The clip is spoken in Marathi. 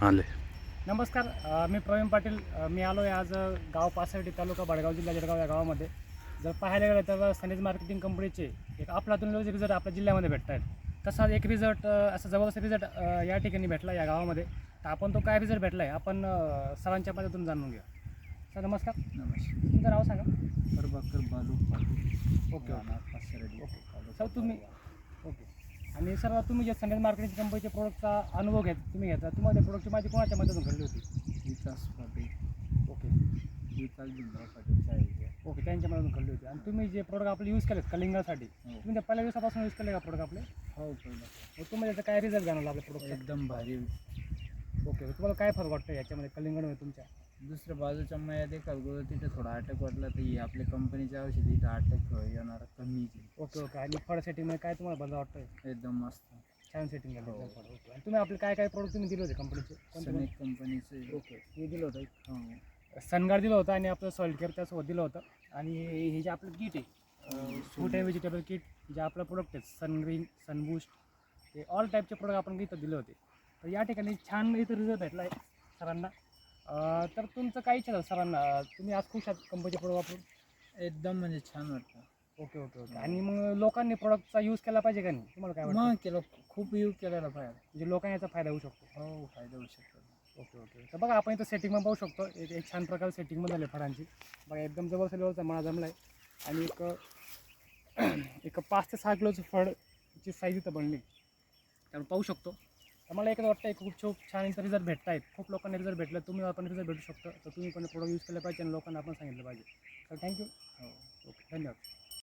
आले. नमस्कार अ, मी प्रवीण पाटील अ, मी आलो आहे आज अ, गाव पाथर्डी तालुका बडगाव जिल्हा जळगाव या गावामध्ये. जर पाहायला गेलं तर सनेज मार्केटिंग कंपनीचे एक अफलातून रिझल्ट आपल्या जिल्ह्यामध्ये भेटत आहेत. तसाच एक रिझल्ट असा जबरदस्त रिझल्ट या ठिकाणी भेटला या गावामध्ये? तर आपण तो काय रिझल्ट भेटला आहे आपण अ, सरांच्या मदतीतून जाणून घेऊ. सर नमस्कार. नमस्कार. तुमचं नाव सांगा. प्रभाकर बालू पाटील. Okay okay. राहणार सर, तुम्ही- आणि सर तुम्ही जे सनेज मार्केटिंग कंपनीचे प्रोडक्टचा अनुभव घेत तुम्ही घेता तुम्हाला त्या प्रोडक्टची माझी कोणाच्या मदतीतून घडली होती? विकास पाटील. ओके. विकास भीमराव आहे ओके त्यांच्या मदतीतून घडली होती. आणि तुम्ही जे प्रोडक्ट आपले यूज केलेत कलिंगासाठी हो. तुम्ही त्या पहिल्या दिवसापासून यूज केले का प्रोडक्ट आपले? हो. मग तुम्हाला त्याचा काय रिझल्ट जाणवला आपल्या प्रोडक्ट एकदम भारी. ओके तुम्हाला काय फरक वाटतं याच्यामध्ये? कलिंगडमध्ये तुमच्या? दुसऱ्या बाजूच्या मयात एखाद गोळ तिथे थोडा अटॅक वाटला तर ही आपल्या कंपनीच्या औषधी इथं अटॅक येणार आहे. Okay okay. आणि फळ सेटिंगमध्ये काय तुम्हाला बदल वाटतंय? एकदम मस्त. छान सेटिंग हो. ओके. आणि तुम्ही आपले काय काय प्रोडक्ट तुम्ही दिले होते कंपनीचे सनेक कंपनीचे ओके. हे दिलं होतं हो. सनगार्ड दिलं होतं आणि आपलं सॉइल केअर त्यासोबत दिलं होतं. आणि हे जे आपलं किट आहे फ्रूट अँड व्हेजिटेबल किट जे आपलं प्रोडक्ट आहे सनग्रीन सनबूस्ट हे ऑल टाईपचे प्रोडक्ट आपण इथं दिले होते. तर या ठिकाणी छान इथं रिझल्ट भेटला आहे सरांना. अं, तर तुमचं काय इच्छा झालं सरांना? तुम्ही आज खुश आहात कंपनीचे प्रोडक्ट वापरून? एकदम म्हणजे छान वाटतं. Okay okay okay. आणि मग लोकांनी प्रोडक्टचा यूज केला पाहिजे का नाही? तुम्हाला काय वाटतं? मग केलं खूप यूज केलेला पाहिजे म्हणजे लोकांना याचा फायदा होऊ शकतो. हो फायदा होऊ शकतो. Okay okay. तर बघा आपण इथं सेटिंगमध्ये पाहू शकतो. एक एक छान प्रकारे सेटिंगमध्ये झाले फळांची. बघा एकदम जबरदस्त लेवलचा मळा जमला आहे आणि एक एक पाच ते सहा किलोचं फळची साईज इथं बनली. त्यामुळे पाहू शकतो. तर मला एकच वाटतं खूप खूप छान इथं रिझल्ट भेटत आहेत खूप लोकांना रिझल्ट भेटलं. तुम्ही आपण रिझल्ट भेटू शकतो. तर तुम्ही पण प्रोडक्ट यूज केलं पाहिजे आणि लोकांना आपण सांगितलं पाहिजे. तर थँक्यू हो. ओके धन्यवाद.